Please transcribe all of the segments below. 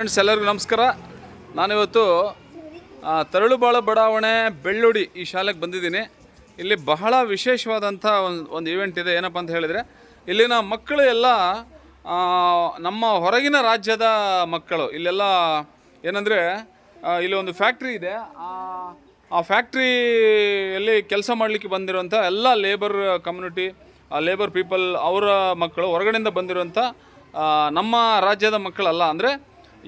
Friends ಎಲ್ಲರಿಗೂ ನಮಸ್ಕಾರ. ನಾನಿವತ್ತು ತರಳು ತರಳುಬಾಳ ಬಡಾವಣೆ ಬೆಳ್ಳುಡಿ ಈ ಶಾಲೆಗೆ ಬಂದಿದ್ದೀನಿ. ಇಲ್ಲಿ ಬಹಳ ವಿಶೇಷವಾದಂಥ ಒಂದು ಒಂದು ಇವೆಂಟ್ ಇದೆ. ಏನಪ್ಪ ಅಂತ ಹೇಳಿದರೆ, ಇಲ್ಲಿನ ಮಕ್ಕಳು ಎಲ್ಲ ನಮ್ಮ ಹೊರಗಿನ ರಾಜ್ಯದ ಮಕ್ಕಳು. ಇಲ್ಲೆಲ್ಲ ಏನಂದರೆ ಇಲ್ಲಿ ಒಂದು ಫ್ಯಾಕ್ಟ್ರಿ ಇದೆ. ಆ ಫ್ಯಾಕ್ಟ್ರಿಯಲ್ಲಿ ಕೆಲಸ ಮಾಡಲಿಕ್ಕೆ ಬಂದಿರುವಂಥ ಎಲ್ಲ ಲೇಬರ್ ಕಮ್ಯುನಿಟಿ ಲೇಬರ್ ಪೀಪಲ್ ಅವರ ಮಕ್ಕಳು ಹೊರಗಡೆಯಿಂದ ಬಂದಿರುವಂಥ ನಮ್ಮ ರಾಜ್ಯದ ಮಕ್ಕಳಲ್ಲ. ಅಂದರೆ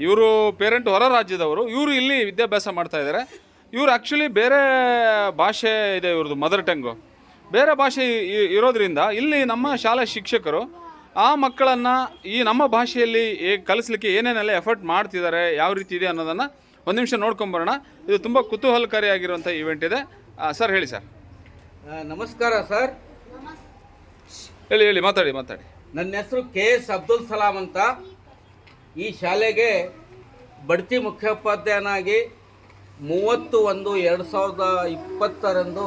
ಇವರು ಪೇರೆಂಟ್ ಹೊರ ರಾಜ್ಯದವರು ಇವರು ಇಲ್ಲಿ ವಿದ್ಯಾಭ್ಯಾಸ ಮಾಡ್ತಾ ಇದ್ದಾರೆ ಇವರು ಆ್ಯಕ್ಚುಲಿ ಬೇರೆ ಭಾಷೆ ಇದೆ ಇವ್ರದ್ದು ಮದರ್ ಟಂಗು ಬೇರೆ ಭಾಷೆ ಇರೋದ್ರಿಂದ ಇಲ್ಲಿ ನಮ್ಮ ಶಾಲಾ ಶಿಕ್ಷಕರು ಆ ಮಕ್ಕಳನ್ನು ಈ ನಮ್ಮ ಭಾಷೆಯಲ್ಲಿ ಕಲಿಸ್ಲಿಕ್ಕೆ ಏನೇನೆಲ್ಲ ಎಫರ್ಟ್ ಮಾಡ್ತಿದ್ದಾರೆ ಯಾವ ರೀತಿ ಇದೆ ಅನ್ನೋದನ್ನು ಒಂದು ನಿಮಿಷ ನೋಡ್ಕೊಂಬರೋಣ ಇದು ತುಂಬ ಕುತೂಹಲಕಾರಿಯಾಗಿರುವಂಥ ಇವೆಂಟ್ ಇದೆ. ಸರ್ ಹೇಳಿ ಸರ್ ನಮಸ್ಕಾರ ಸರ್ ಹೇಳಿ ಹೇಳಿ ಮಾತಾಡಿ ಮಾತಾಡಿ. ನನ್ನ ಹೆಸರು ಕೆ ಎಸ್ ಅಬ್ದುಲ್ ಸಲಾಂ ಅಂತ. ಈ ಶಾಲೆಗೆ ಬಡ್ತಿ ಮುಖ್ಯೋಪಾಧ್ಯಾಯನಾಗಿ ಮೂವತ್ತು ಒಂದು ಎರಡು ಸಾವಿರದ ಇಪ್ಪತ್ತರಂದು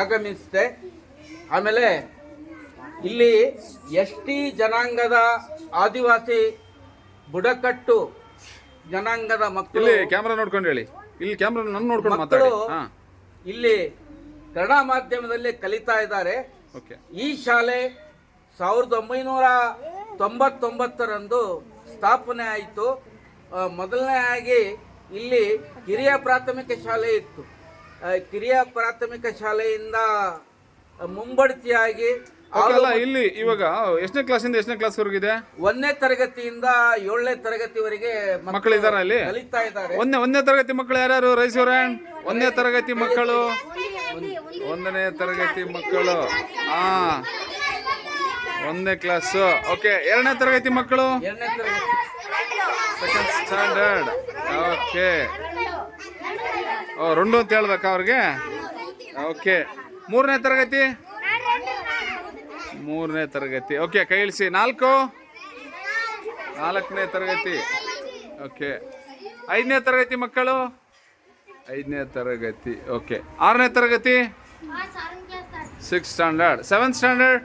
ಆಗಮಿಸಿದೆ. ಆಮೇಲೆ ಇಲ್ಲಿ ಎಸ್ ಟಿ ಜನಾಂಗದ ಆದಿವಾಸಿ ಬುಡಕಟ್ಟು ಜನಾಂಗದ ಮಕ್ಕಳು ಕ್ಯಾಮ್ರಾ ನೋಡ್ಕೊಂಡು ಹೇಳಿ. ಇಲ್ಲಿ ಕ್ಯಾಮ್ರಾ ನನ್ನ ನೋಡ್ಕೊಂಡು ಮಾತಾಡಿ. ಇಲ್ಲಿ ಕನ್ನಡ ಮಾಧ್ಯಮದಲ್ಲಿ ಕಲಿತಾ ಇದ್ದಾರೆ. ಓಕೆ. ಈ ಶಾಲೆ ಸಾವಿರದ ಒಂಬೈನೂರ ತೊಂಬತ್ತೊಂಬತ್ತರಂದು ಸ್ಥಾಪನೆ ಆಯಿತು. ಮೊದಲನೆಯಾಗಿ ಇಲ್ಲಿ ಕಿರಿಯ ಪ್ರಾಥಮಿಕ ಶಾಲೆ ಇತ್ತು. ಕಿರಿಯ ಪ್ರಾಥಮಿಕ ಶಾಲೆಯಿಂದ ಮುಂಬಡ್ತಿಯಾಗಿ ಇಲ್ಲಿ ಇವಾಗ ಎಷ್ಟನೇ ಕ್ಲಾಸಿಂದ ಎಷ್ಟನೇ ಕ್ಲಾಸ್ ಇದೆ? ಒಂದನೇ ತರಗತಿಯಿಂದ ಏಳನೇ ತರಗತಿವರೆಗೆ ಮಕ್ಕಳು ಇದ್ದಾರೆ ಅಲ್ಲಿ? ಕಲಿತಾ ಇದ್ದಾರೆ. ಒಂದನೇ ಒಂದನೇ ತರಗತಿ ಮಕ್ಕಳು ಯಾರ್ಯಾರು ರೈಸೂರನ್ ಒಂದನೇ ತರಗತಿ ಮಕ್ಕಳು? ಒಂದನೇ ತರಗತಿ ಮಕ್ಕಳು. ಹಾ ಒಂದನೇ ಕ್ಲಾಸ್. ಓಕೆ ಎರಡನೇ ತರಗತಿ ಮಕ್ಕಳು? ಎರಡನೇ ತರಗತಿ ಸೆಕೆಂಡ್ ಸ್ಟ್ಯಾಂಡರ್ಡ್ ಓಕೆ ಓ రెండు ಅಂತ ಹೇಳ್ಬೇಕಾ ಅವ್ರಿಗೆ? ಓಕೆ ಮೂರನೇ ತರಗತಿ? ಮೂರನೇ ತರಗತಿ. ಓಕೆ ಕೈ ಇಳಿಸಿ. ನಾಲ್ಕು? ನಾಲ್ಕನೇ ತರಗತಿ. ಓಕೆ ಐದನೇ ತರಗತಿ ಮಕ್ಕಳು? ಐದನೇ ತರಗತಿ. ಓಕೆ ಆರನೇ ತರಗತಿ? Six standard seventh standard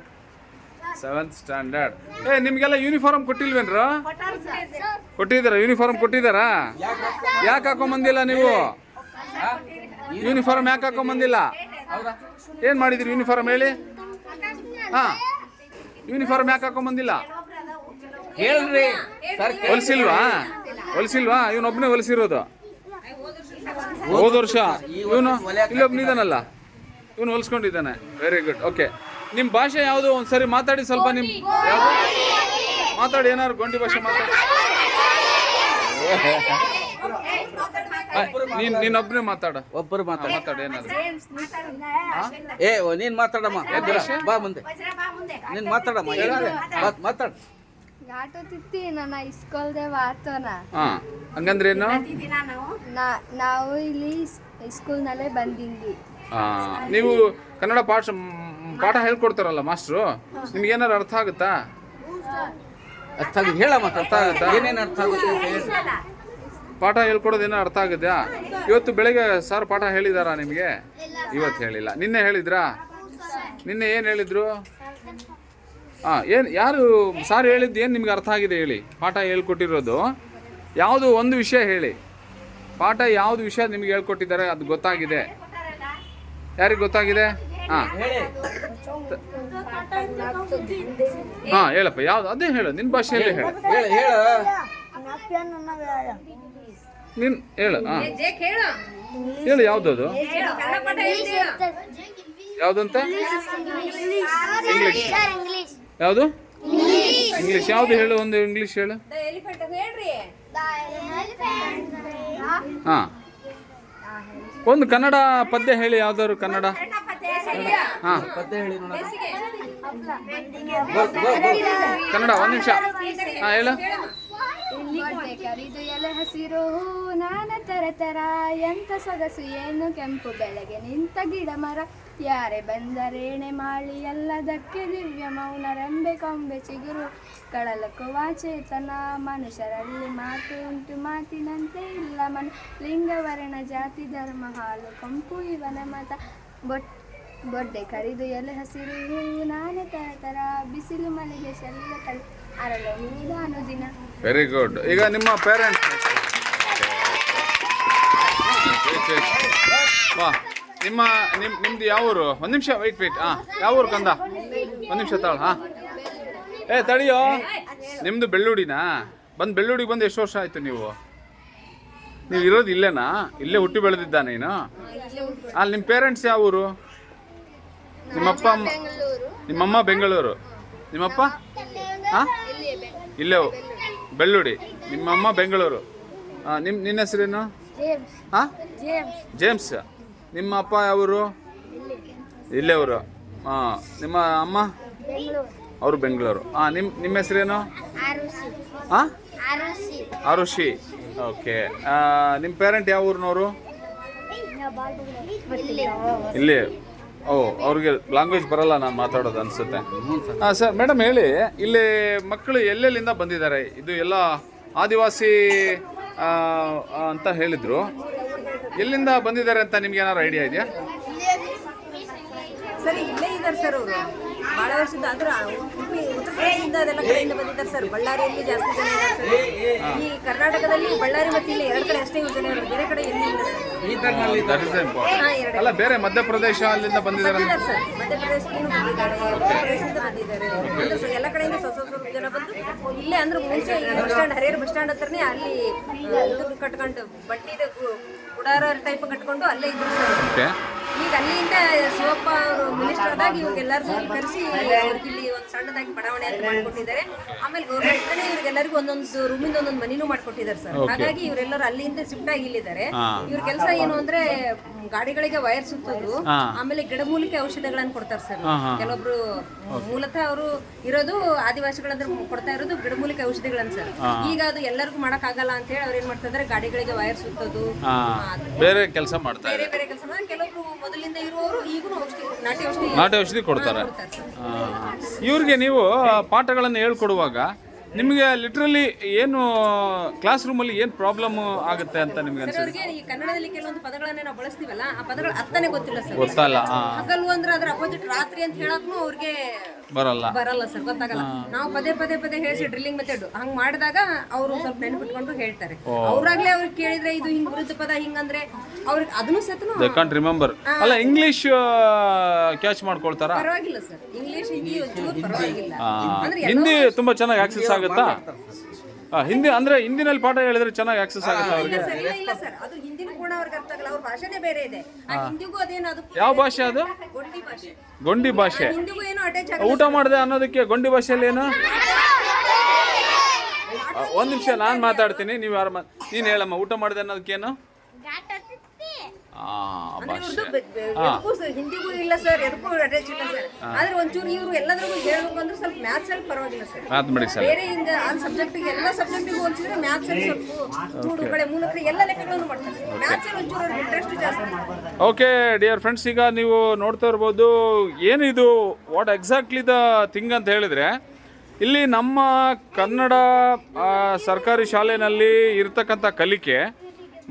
seventh standard ಏ ನಿಮಗೆಲ್ಲ ಯೂನಿಫಾರ್ಮ್ ಕೊಟ್ಟಿಲ್ವೇನ್ರ? ಕೊಟ್ಟಿದ್ದಾರ? ಯೂನಿಫಾರ್ಮ್ ಕೊಟ್ಟಿದ್ದಾರಾ? ಯಾಕೆ ಹಾಕೊಂಬಂದಿಲ್ಲ ನೀವು? ಯೂನಿಫಾರ್ಮ್ ಯಾಕೆ ಹಾಕೊಂಬಂದಿಲ್ಲ? ಏನು ಮಾಡಿದ್ರಿ ಯೂನಿಫಾರ್ಮ್ ಹೇಳಿ? ಹಾಂ. ಯೂನಿಫಾರ್ಮ್ ಯಾಕೆ ಹಾಕೊಂಬಂದಿಲ್ಲ? ಹೇಳ್ರಿ. ಹೊಲಿಸಿಲ್ವಾ? ಹೊಲಿಸಿಲ್ವಾ? ಇವನೊಬ್ಬನೇ ಹೊಲಿಸಿರೋದು. ಹೋದ ವರ್ಷ. ಇವನು ಇಲ್ಲೊಬ್ನಿದಾನಲ್ಲ ಇವನು ಹೊಲಿಸ್ಕೊಂಡಿದ್ದಾನೆ. ವೆರಿ ಗುಡ್ ಓಕೆ ನಿಮ್ಮ ಭಾಷೆ ಯಾವುದು? ಒಂದ್ಸರಿ ಮಾತಾಡಿ ಸ್ವಲ್ಪ ನಿಮ್ಮ ಯಾವುದು ಮಾತಾಡಿ ಏನಾರು ಗೊಂಡಿ ಭಾಷೆ ಮಾತಾಡಿ ನೀನ್ ನೀನೊಬ್ನೇ ಮಾತಾಡ. ಒಬ್ಬರು ಮಾತಾಡ. ಮಾತಾಡ ಏನಾದ್ರು. ಏ ಓ, ನೀನ್ ಮಾತಾಡಮ್ಮ. ಎದ್ರ ಬಾ. ಮುಂದೆ. ನೀನ್ ಮಾತಾಡಮ್ಮ. ಮಾತಾಡ ಬಾ, ಮಾತಾಡ್. ಆಟೋ ತಿತ್ತಿ ನನ್ನ ಇಸ್ಕೊಲ್ದೆ ವಾತೋನ ಹಾ ಹಂಗಂದ್ರೆ ಏನು? ನಾ- ನಾವು ಇಲ್ಲಿ ಸ್ಕೂಲ್ನಲ್ಲೇ ಬಂದಿದ್ವಿ. ಆ, ನೀವು ಕನ್ನಡ ಪಾಠ ಪಾಠ ಹೇಳ್ಕೊಡ್ತಾರಲ್ಲ ಮಾಸ್ಟ್ರು? ನಿಮ್ಗೆ ಏನಾರು ಅರ್ಥ ಆಗುತ್ತಾ? ಅರ್ಥ ಆಗಿ ಹೇಳಮ್ಮ ಅರ್ಥ ಆಗುತ್ತಾ? ಏನೇನು ಅರ್ಥ ಆಗುತ್ತೆ ಹೇಳಿ. ಪಾಠ ಹೇಳ್ಕೊಡೋದು ಏನೋ ಅರ್ಥ ಆಗುತ್ತಾ? ಇವತ್ತು ಬೆಳಿಗ್ಗೆ ಸರ್ ಪಾಠ ಹೇಳಿದಾರಾ ನಿಮಗೆ? ಇವತ್ತು ಹೇಳಿಲ್ಲ. ನಿನ್ನೆ ಹೇಳಿದ್ರಾ? ನಿನ್ನೆ ಏನು ಹೇಳಿದ್ರು? ಹಾಂ ಏನು, ಯಾರು, ಸಾರ್ ಹೇಳಿದ್ದು ಏನು ನಿಮ್ಗೆ ಅರ್ಥ ಆಗಿದೆ ಹೇಳಿ? ಪಾಠ ಹೇಳ್ಕೊಟ್ಟಿರೋದು. ಯಾವುದು ಒಂದು ವಿಷಯ ಹೇಳಿ. ಪಾಠ ಯಾವುದು ವಿಷಯ ನಿಮ್ಗೆ ಹೇಳ್ಕೊಟ್ಟಿದ್ದಾರೆ ಅದು ಗೊತ್ತಾಗಿದೆ. ಯಾರಿಗೆ ಗೊತ್ತಾಗಿದೆ? ಹಾಂ ಹೇಳಿ. ಹಾಂ ಹೇಳಪ್ಪ ಯಾವ್ದು? ಅದೇ ಹೇಳು ನಿನ್ನ ಭಾಷೆಯಲ್ಲೇ ಹೇಳು. ಹೇಳ. ಹೇಳ. ನಿನ್ ಹೇಳು ಹಾಂ. ಹೇಳು. ಯಾವ್ದದು? ಯಾವುದಂತ? ಇಂಗ್ಲಿಷ್ ಯಾವುದು? ಇಂಗ್ಲಿಷ್ ಯಾವುದು ಹೇಳು ಒಂದು ಇಂಗ್ಲಿಷ್ ಹೇಳು. ಹಾಂ. ಒಂದು ಕನ್ನಡ ಪದ್ಯ ಹೇಳಿ ಯಾವ್ದಾದ್ರು ಕನ್ನಡ ಹಾಂ. ಪದ್ಯ ಹೇಳಿ ನೋಡೋಣ. ಕನ್ನಡ ಒಂದು ನಿಮಿಷ. ಹಾ ಹೇಳು. ಕರಿದು ಎಲೆ ಹಸಿರು ನಾನ ತರ ತರ. ಎಂತ ಸೊಗಸು ಏನು ಕೆಂಪು ಬೆಳಗ್ಗೆ ನಿಂತ ಗಿಡ ಮರ. ಯಾರೇ ಬಂದರೇಣೆ ಮಾಳಿ ಎಲ್ಲದಕ್ಕೆ ದಿವ್ಯ ಮೌನ. ರೆಂಬೆ ಕೊಂಬೆ ಚಿಗುರು ಕಡಲಕ್ಕೂ ವಾಚೇತನ. ಮನುಷ್ಯರಲ್ಲಿ ಮಾತು ಉಂಟು ಮಾತಿನಂತೆ ಇಲ್ಲ ಮನ. ಲಿಂಗವರ್ಣ ಜಾತಿ ಧರ್ಮ ಹಾಲು ಕಂಪು ಇವನ ಮತ. ಬೊಟ್ ಬರ್ಡೆ ಕರಿದು ಎಲೆ ಹಸಿರು ಹೂವು ನಾನೇ ತರ ಬಿಸಿಲು ಮನೆಗೆ ಶರೀರ ಕಲಿ ಅರಳು ನೀನು ದಿನ. ವೆರಿ ಗುಡ್ ಈಗ ನಿಮ್ಮ ಪೇರೆಂಟ್ಸ್ ವಾ, ನಿಮ್ಮ, ನಿಮ್, ನಿಮ್ದು ಯಾವ ಊರು? ಒಂದು ನಿಮಿಷ ವೈಟ್ ವೆಯ್ಟ್ ಹಾಂ ಯಾವ ಊರು ಕಂದ? ಒಂದು ನಿಮಿಷ ತಾಳ, ಹಾಂ. ಏ, ತಡಿಯೋ. ನಿಮ್ಮದು ಬೆಳ್ಳುಡಿನಾ? ಬಂದು ಬೆಳ್ಳುಡಿಗೆ ಬಂದು ಎಷ್ಟು ವರ್ಷ ಆಯಿತು ನೀವು? ನೀವು ಇರೋದು ಇಲ್ಲೇನಾ? ಇಲ್ಲೇ ಹುಟ್ಟಿ ಬೆಳೆದಿದ್ದ ನೀನು? ಅಲ್ಲಿ ನಿಮ್ಮ ಪೇರೆಂಟ್ಸ್ ಯಾವ ಊರು? ನಿಮ್ಮಪ್ಪ ಅಮ್ಮ ನಿಮ್ಮಮ್ಮ ಬೆಂಗಳೂರು. ನಿಮ್ಮಪ್ಪ? ಹಾಂ ಇಲ್ಲೇ ಬೆಳ್ಳುಡಿ. ನಿಮ್ಮಮ್ಮ ಬೆಂಗಳೂರು. ಹಾಂ ನಿಮ್ಮ ನಿನ್ನ ಹೆಸರೇನು? ಜೇಮ್ಸ್. ಹಾಂ ಜೇಮ್ಸ್. ನಿಮ್ಮ ಅಪ್ಪ ಯಾವರು? ಇಲ್ಲೇ ಅವರು. ಹಾಂ ನಿಮ್ಮ ಅಮ್ಮ? ಅವರು ಬೆಂಗಳೂರು. ಹಾಂ ನಿಮ್ಮ ನಿಮ್ಮ ಹೆಸರೇನು? ಹಾಂ ಆರುಷಿ. ಓಕೆ. ನಿಮ್ಮ ಪೇರೆಂಟ್ ಯಾವ ಊರಿನವರು? ಇಲ್ಲಿ. ಓ, ಅವ್ರಿಗೆ ಲ್ಯಾಂಗ್ವೇಜ್ ಬರಲ್ಲ ನಾನು ಮಾತಾಡೋದು ಅನಿಸುತ್ತೆ. ಹಾಂ ಸರ್ ಮೇಡಮ್ ಹೇಳಿ, ಇಲ್ಲಿ ಮಕ್ಕಳು ಎಲ್ಲೆಲ್ಲಿಂದ ಬಂದಿದ್ದಾರೆ? ಇದು ಎಲ್ಲ ಆದಿವಾಸಿ ಅಂತ ಹೇಳಿದರು. ಎಲ್ಲಿಂದ ಬಂದಿದ್ದಾರೆ ಅಂತ ನಿಮ್ಗೆ ಏನಾರು ಐಡಿಯಾ ಇದೆಯಾ? ಸರಿ, ಇಲ್ಲೇ ಇದ್ದಾರೆ ಸರ್ ಅವರು. ಬಹಳ ವರ್ಷದ ಅಂದ್ರೆ ಉಡುಪಿ ಉತ್ತರ ಪ್ರದೇಶದಿಂದ ಅದೆಲ್ಲ ಕಡೆಯಿಂದ ಬಂದಿದ್ದಾರೆ ಸರ್. ಬಳ್ಳಾರಿಯಲ್ಲಿ ಜಾಸ್ತಿ ಜನ ಇದ್ದಾರೆ ಸರ್. ಈ ಕರ್ನಾಟಕದಲ್ಲಿ ಬಳ್ಳಾರಿ ಮತ್ತು ಇಲ್ಲಿ ಎರಡು ಕಡೆ ಅಷ್ಟೇ ಜನ ಇರೋದು ಬೇರೆ ಕಡೆ ಎಲ್ಲಿ ಇಲ್ಲ ಸರ್. ದಟ್ ಇಸ್ ಇಂಪಾರ್ಟೆಂಟ್ ಹಾ ಎರಡು ಅಲ್ಲ ಬೇರೆ ಮಧ್ಯಪ್ರದೇಶ ಅಲ್ಲಿಂದ ಬಂದಿದ್ದಾರೆ ಸರ್. ಮಧ್ಯಪ್ರದೇಶದಿಂದ ಬಂದಿದ್ದಾರೆ. ಬಂದಿದ್ದಾರೆ. ಅಂದ್ರೆ ಎಲ್ಲ ಕಡೆಯಿಂದ ಸ್ವಲ್ಪ ಜನ ಬಂದು ಇಲ್ಲೇ ಅಂದ್ರೆ ಮುಂಚೆ bus stand Harihara bus stand ಹತ್ರನೇ ಅಲ್ಲಿ ಕಟ್ಕೊಂಡು ಬಟ್ಟಿದ ಗುಡಾರ ಟೈಪ್ ಕಟ್ಕೊಂಡು ಅಲ್ಲೇ ಇದ್ರು ಸರ್. ಓಕೆ ಈಗ ಅಲ್ಲಿಂದ ಶಿವಪ್ಪ ಅವರು ಮಿನಿಸ್ಟರ್ ಆದಾಗ ಇವ್ರಿಗೆಲ್ಲರಿಗೂ ಕರೆಸಿ ಇಲ್ಲಿ ಒಂದು ಸಣ್ಣದಾಗಿ ಬಡಾವಣೆ ಅಂತ ಮಾಡ್ಕೊಟ್ಟಿದ್ದಾರೆ. ಆಮೇಲೆ ಗೌರ್ಮೆಂಟ್ ಇವ್ರಿಗೆಲ್ಲರಿಗೂ ಒಂದೊಂದು ರೂಮಿಂದ ಒಂದೊಂದು ಮನಿನೂ ಮಾಡ್ಕೊಟ್ಟಿದ್ದಾರೆ ಸರ್. ಹಾಗಾಗಿ ಇವರೆಲ್ಲರೂ ಅಲ್ಲಿಂದ ಶಿಫ್ಟ್ ಆಗಿ ಇಲ್ಲಿದ್ದಾರೆ. ಇವ್ರ ಕೆಲಸ ಏನು ಅಂದ್ರೆ ಗಾಡಿಗಳಿಗೆ ವೈರ್ ಸುತ್ತೋದು ಆಮೇಲೆ ಗಿಡಮೂಲಿಕೆ ಔಷಧಿಗಳನ್ನ ಕೊಡ್ತಾರೆ ಸರ್. ಕೆಲವೊಬ್ರು ಮೂಲತಃ ಅವರು ಇರೋದು ಆದಿವಾಸಿಗಳಂದ್ರೆ ಕೊಡ್ತಾ ಇರೋದು ಗಿಡಮೂಲಿಕೆ ಔಷಧಿಗಳನ್ನ ಸರ್. ಈಗ ಅದು ಎಲ್ಲರಿಗೂ ಮಾಡಕ್ ಆಗಲ್ಲ ಅಂತ ಹೇಳಿ ಅವ್ರು ಏನ್ ಮಾಡ್ತಾ ಇದಾರೆ ಗಾಡಿಗಳಿಗೆ ವೈರ್ ಸುತ್ತೋದು. ಬೇರೆ ಕೆಲಸ ಮಾಡ್ತಾ ನಾಟಿ ಔಷಧಿ ಕೊಡ್ತಾರೆ. ಇವ್ರಿಗೆ ನೀವು ಪಾಠಗಳನ್ನು ಹೇಳ್ಕೊಡುವಾಗ ನಿಮಗೆ ಲಿಟ್ರಲಿ ಏನು ಕ್ಲಾಸ್ ರೂಮಲ್ಲಿ ಏನು ಪ್ರಾಬ್ಲಮ್ ಆಗುತ್ತೆ ಅಂತ ನಿಮಗೆ ಅನ್ಸುತ್ತೆ? ಈ ಕನ್ನಡದಲ್ಲಿ ಕೆಲವೊಂದು ಪದಗಳನ್ನ ನಾವು ಬಳಸ್ತೀವಲ್ಲ ಆ ಪದಗಳ ಅರ್ಥನೇ ಗೊತ್ತಿಲ್ಲ ಸರ್. ಗೊತ್ತಲ್ಲ ಹಗಲು ಅಂದ್ರೆ ಅದ್ರ ಅಪೋಸಿಟ್ ರಾತ್ರಿ ಅಂತ ಹೇಳಕ್ನು ಅವ್ರಿಗೆ ಬರಲ್ಲ. ಬರಲ್ಲ ಸರ್ ಗೊತ್ತಾಗಲ್ಲ. ನಾವು ಪದೇ ಪದೇ ಪದೇ ಹೇಳಿ ಡ್ರಿಲ್ಲಿಂಗ್ ಮೆಥಡ್ ಹಂಗ್ ಮಾಡಿದಾಗ ಅವರು ಸ್ವಲ್ಪ ನೆನಪಿಟ್ಕೊಂಡು ಹೇಳ್ತಾರೆ. ಅವ್ರಾಗ್ಲೇ ಅವ್ರಿಗೆ ಕೇಳಿದ್ರೆ ಇದು ಹಿಂಗ್ ವಿರುದ್ಧ ಪದ ಹಿಂಗಂದ್ರೆ ಅವ್ರಿಗೆ ಅದನ್ನು ಸತ್ನು ದೇ ಕಾಂಟ್ ರಿಮೆಂಬರ್ ಅಲ್ಲ ಇಂಗ್ಲಿಷ್ ಕ್ಯಾಚ್ ಮಾಡ್ಕೊಳ್ತಾರಾ? ಪರವಾಗಿಲ್ಲ ಸರ್. ಇಂಗ್ಲಿಷ್ ಹಿಂದಿ ಒಂಚೂರು ಪರವಾಗಿಲ್ಲ. ಅಂದ್ರೆ ಹಿಂದಿ ತುಂಬಾ ಚೆನ್ನಾಗಿ ಆಕ್ಸೆಸ್ ಆಗುತ್ತಾ? ಹಿಂದಿ ಅಂದ್ರೆ ಹಿಂದಿನಲ್ಲಿ ಪಾಠ ಹೇಳಿದ್ರೆ ಚೆನ್ನಾಗಿ ಆಕ್ಸೆಸ್ ಆಗುತ್ತೆ ಅವ್ರಿಗೆ. ಇಲ್ಲ ಸರ್ ಇಲ್ಲ ಇಲ್ಲ ಸರ್. ಅದು ಹಿಂದಿನ ಕೂಡ ಅವ್ರಿಗೆ ಅರ್ಥ ಆಗಲ್ಲ ಅವ್ರ ಭಾಷೆನೇ ಬೇರೆ ಇದೆ. ಆ ಹಿಂದಿಗೂ ಅದೇನು ಅದು ಯಾವ ಭಾಷೆ ಅದು? ಗೊಂಡಿ ಭಾಷೆ. ಗೊಂಡಿ ಭಾಷೆ. ಹಿಂದಿಗೂ ಏನು ಅಟ್ಯಾಚ್ ಆಗಲ್ಲ ಊಟ ಮಾಡಿದೆ ಅನ್ನೋದಕ್ಕೆ ಗೊಂಡಿ ಭಾಷೆಯಲ್ಲಿ ಏನು? ಒಂದು ನಿಮಿಷ ನಾನು ಮಾತಾಡ್ತೀನಿ ನೀವು ಯಾರು ನೀನ್ ನೀನು ಹೇಳಮ್ಮ ಊಟ ಮಾಡಿದೆ ಅನ್ನೋದಕ್ಕೇನು ಆ ಭಾಷೆ ಇವ್ರದ್ದು ಬೆ- ಬೆ- ಎದಕ್ಕೂ ಸರ್ ಹಿಂದಿಗೂ ಇಲ್ಲ ಸರ್ ಎದಕ್ಕೂ ಅಟ್ಯಾಚ್ ಇಲ್ಲ ಸರ್. ಆದ್ರೆ ಒಂಚೂರು ಇವರು ಎಲ್ಲದ್ರಿಗೂ ಹೇಳ್ಬೇಕು ಅಂದ್ರೆ ಸ್ವಲ್ಪ ಮ್ಯಾಥ್ಸ್ ಅಲ್ಲಿ ಪರವಾಗಿಲ್ಲ ಸರ್. ಮ್ಯಾಥಮೆಟಿಕ್ಸ್ ಅಲ್ಲಿ ಬೇರೆ ಹಿಂಗ ಆ ಸಬ್ಜೆಕ್ಟಿಗೆ ಎಲ್ಲ ಸಬ್ಜೆಕ್ಟಿಗೂ ಹೋಲಿಸಿದ್ರೆ ಮ್ಯಾಥ್ಸ್ ಅಲ್ಲಿ ಸ್ವಲ್ಪ ಮೂಡುಗಳೆ ಮೂಲಕ ಎಲ್ಲ ಲೆಕ್ಕಗಳನ್ನು ಮಾಡ್ತಾರೆ ಮ್ಯಾಥ್ಸ್ ಅಲ್ಲಿ ಒಂಚೂರು ಇಂಟ್ರೆಸ್ಟ್ ಜಾಸ್ತಿ. ಓಕೆ ಡಿಯರ್ ಫ್ರೆಂಡ್ಸ್ ಈಗ ನೀವು ನೋಡ್ತಾ ಇರ್ಬೋದು ಏನಿದು ವಾಟ್ ಎಕ್ಸಾಕ್ಟ್ಲಿ ದ ಥಿಂಗ್ ಅಂತ ಹೇಳಿದ್ರೆ ಇಲ್ಲಿ ನಮ್ಮ ಕನ್ನಡ ಸರ್ಕಾರಿ ಶಾಲೆಯಲ್ಲಿ ಇರ್ತಕ್ಕಂಥ ಕಲಿಕೆ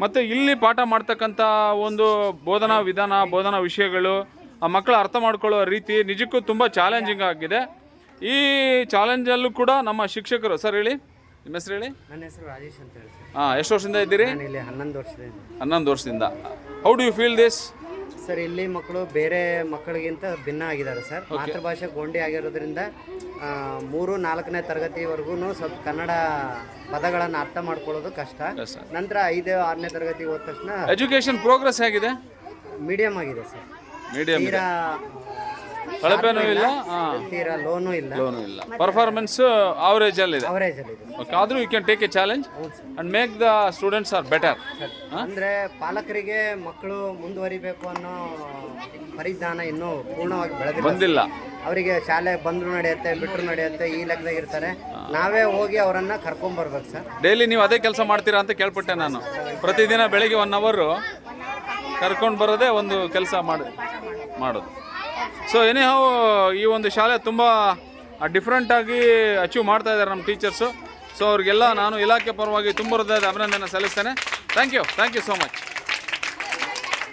ಮತ್ತು ಇಲ್ಲಿ ಪಾಠ ಮಾಡ್ತಕ್ಕಂಥ ಒಂದು ಬೋಧನಾ ವಿಧಾನ ಬೋಧನಾ ವಿಷಯಗಳು ಆ ಮಕ್ಕಳು ಅರ್ಥ ಮಾಡ್ಕೊಳ್ಳೋ ರೀತಿ ನಿಜಕ್ಕೂ ತುಂಬ ಚಾಲೆಂಜಿಂಗ್ ಆಗಿದೆ. ಈ ಚಾಲೆಂಜಲ್ಲೂ ಕೂಡ ನಮ್ಮ ಶಿಕ್ಷಕರು ಸರ್ ಹೇಳಿ ನಿಮ್ಮ ಹೆಸರು ಹೇಳಿ? ನನ್ನ ಹೆಸರು ರಾಜೇಶ್ ಅಂತ ಹೇಳಿ ಹಾಂ ಎಷ್ಟು ವರ್ಷದಿಂದ ಇದ್ದೀರಿ? ನಾನು ಇಲ್ಲಿ ಹನ್ನೊಂದು ವರ್ಷದಿಂದ. ಹನ್ನೊಂದು ವರ್ಷದಿಂದ. How do you feel this sir ಇಲ್ಲಿ ಮಕ್ಕಳು ಬೇರೆ ಮಕ್ಕಳಿಗಿಂತ ಭಿನ್ನ ಆಗಿದ್ದಾರೆ ಸರ್. ಮಾತೃಭಾಷೆ ಗೊಂಡಿ ಆಗಿರೋದ್ರಿಂದ ಮೂರು ನಾಲ್ಕನೇ ತರಗತಿವರೆಗೂ ಸ್ವಲ್ಪ ಕನ್ನಡ ಪದಗಳನ್ನು ಅರ್ಥ ಮಾಡ್ಕೊಳ್ಳೋದು ಕಷ್ಟ. ನಂತರ ಐದು ಆರನೇ ತರಗತಿ ಹೋದ ತಕ್ಷಣ ಎಜುಕೇಶನ್ ಪ್ರೋಗ್ರೆಸ್ ಆಗಿದೆ ಮೀಡಿಯಂ ಆಗಿದೆ ಸರ್. ಮೀಡಿಯಂ ಕಳಪೆನೂ ಇಲ್ಲ? ತೀರಾ ಲೋನು ಇಲ್ಲ. ಲೋನು ಇಲ್ಲ. ಪರ್ಫಾರ್ಮೆನ್ಸ್ ಆವರೇಜ್ ಅಲ್ಲಿ ಇದೆ. ಅವರೇಜ್ ಅಲ್ಲಿ ಇದೆ. ಓಕೆ ಆದರೂ you can take a challenge and make the students are better ಅಂದ್ರೆ ಪಾಲಕರಿಗೆ ಮಕ್ಕಳು ಮುಂದುವರಿಬೇಕು ಅನ್ನೋ ಪರಿಜ್ಞಾನ ಇನ್ನೂ ಪೂರ್ಣವಾಗಿ ಬೆಳೆದಿಲ್ಲ. ಬಂದಿಲ್ಲ. ಅವರಿಗೆ ಶಾಲೆ ಬಂದ್ರು ನಡೆಯುತ್ತೆ ಬಿಟ್ಟರು ನಡೆಯುತ್ತೆ ಈ ಲೆಕ್ಕದಾಗ ಇರ್ತಾರೆ. ನಾವೇ ಹೋಗಿ ಅವರನ್ನ ಕರ್ಕೊಂಡ್ ಬರ್ಬೇಕು ಸರ್. ಡೈಲಿ ನೀವು ಅದೇ ಕೆಲಸ ಮಾಡ್ತೀರಾ ಅಂತ ಕೇಳ್ಪಟ್ಟೆ ನಾನು. ಪ್ರತಿದಿನ ಬೆಳಿಗ್ಗೆ ಒನ್ ಅವರು ಕರ್ಕೊಂಡು ಬರೋದೇ ಒಂದು ಕೆಲಸ ಮಾಡಿ ಮಾಡೋದು. ಸೊ ಹೌ ಈ ಒಂದು ಶಾಲೆ ತುಂಬ ಡಿಫ್ರೆಂಟಾಗಿ ಅಚೀವ್ ಮಾಡ್ತಾ ಇದ್ದಾರೆ ನಮ್ಮ ಟೀಚರ್ಸು ಸೊ ಅವ್ರಿಗೆಲ್ಲ ನಾನು ಇಲಾಖೆ ಪರವಾಗಿ ತುಂಬ ಹೃದಯದ ಅಭಿನಂದನೆ ಸಲ್ಲಿಸ್ತೇನೆ. Thank you thank you so much